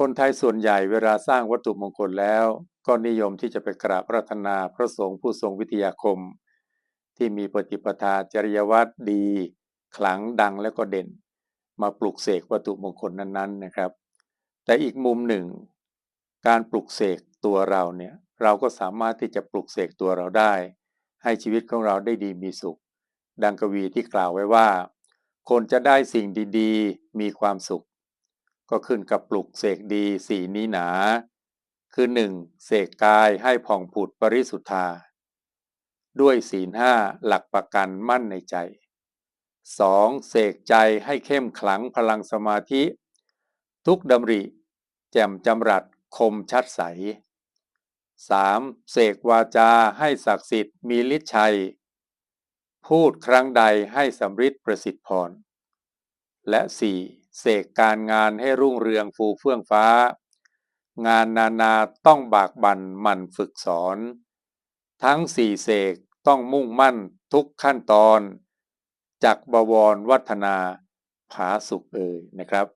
คนไทยส่วนใหญ่เวลาสร้างวัตถุมงคลแล้ว ก็นิยมที่จะไปกราบพระธนาพระสงฆ์ผู้ทรงวิทยาคม ที่มีปฏิปทาจริยวัตรดี ขลังดังและก็เด่น มาปลุกเสกวัตถุมงคลนั้นๆนะครับ แต่อีกมุมหนึ่ง การปลุกเสกตัวเราเนี่ยเราก็สามารถที่จะปลุกเสกตัวเราได้ ให้ชีวิตของเราได้ดีมีสุข ดังกวีที่กล่าวไว้ว่า คนจะได้สิ่งดีๆ มีความสุข ก็ขึ้นกับปลุกเสกดีสีนี้หนา คือหนึ่งเสกกายให้ผ่องผุดปริสุทธา ด้วยศีลห้าหลักประกันมั่นในใจ 2. เสกใจให้เข้มขลังพลังสมาธิ ทุกดำริ แจ่มจำรัดคมชัดใส 3. เสกวาจาให้ศักดิ์สิทธิ์มีฤทธิ์ชัย พูดครั้งใดให้สำริดประสิทธิพร และ 4. เสกการงานให้รุ่งเรืองฟูเฟื่องฟ้า งานนานาต้องบากบั่นหมั่นฝึกสอน ทั้งสี่เสกต้องมุ่งมั่นทุกขั้นตอน จากบวรวัฒนาผาสุขเอ่ยนะครับ